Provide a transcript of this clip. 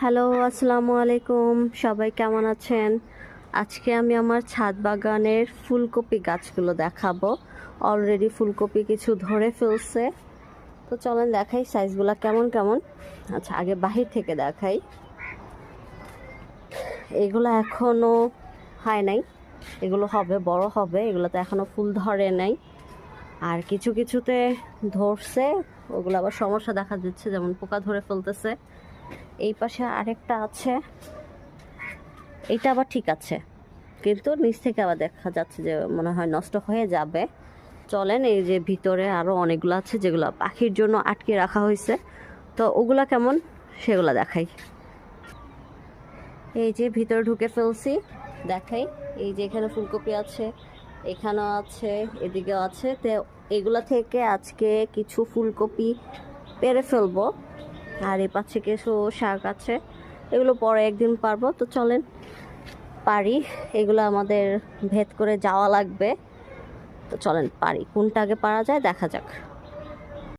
Hello, আসসালামু আলাইকুম। সবাই কেমন আছেন? আজকে আমি আমার ছাদ বাগানের ফুলকপি গাছগুলো দেখাবো। অলরেডি ফুলকপি কিছু ধরে ফেলছে। তো চলেন দেখাই সাইজগুলো কেমন কেমন? আচ্ছা আগে বাহির থেকে দেখাই। এগুলো এখনও হয় নাই। এগুলো হবে, বড় হবে। এগুলোতে এখনও ফুল ধরে নাই। আর কিছু, কিছুতে ধরছে। ওগুলো আবার সমস্যা দেখা দিচ্ছে, যেমন পোকা ধরে ফেলতেছে। এই পাশে আরেকটা আছে। এটা আবার ঠিক আছে। কিন্তু নিচ থেকে আবার দেখা যাচ্ছে যে মনে হয় নষ্ট হয়ে যাবে। চলেন, এই যে ভিতরে আরও অনেকগুলো আছে যেগুলো পাখির জন্য আটকে রাখা হয়েছে। তো ওগুলা কেমন? সেগুলো দেখাই। এই যে ভিতরে ঢুকে ফেলছি। দেখাই। এই যে এখানে ফুলকপি আছে, এখানেও আছে, এদিকেও আছে। তো এগুলা থেকে আজকে কিছু ফুলকপি পেরে ফেলব। আর এ পাচ্ছে কিছু শাক আছে। এগুলো পরে একদিন পারব। তো চলেন, পারি। এগুলো আমাদের ভেদ করে যাওয়া লাগবে। তো চলেন, পারি। কোনটা আগে পারা যায় দেখা যাক।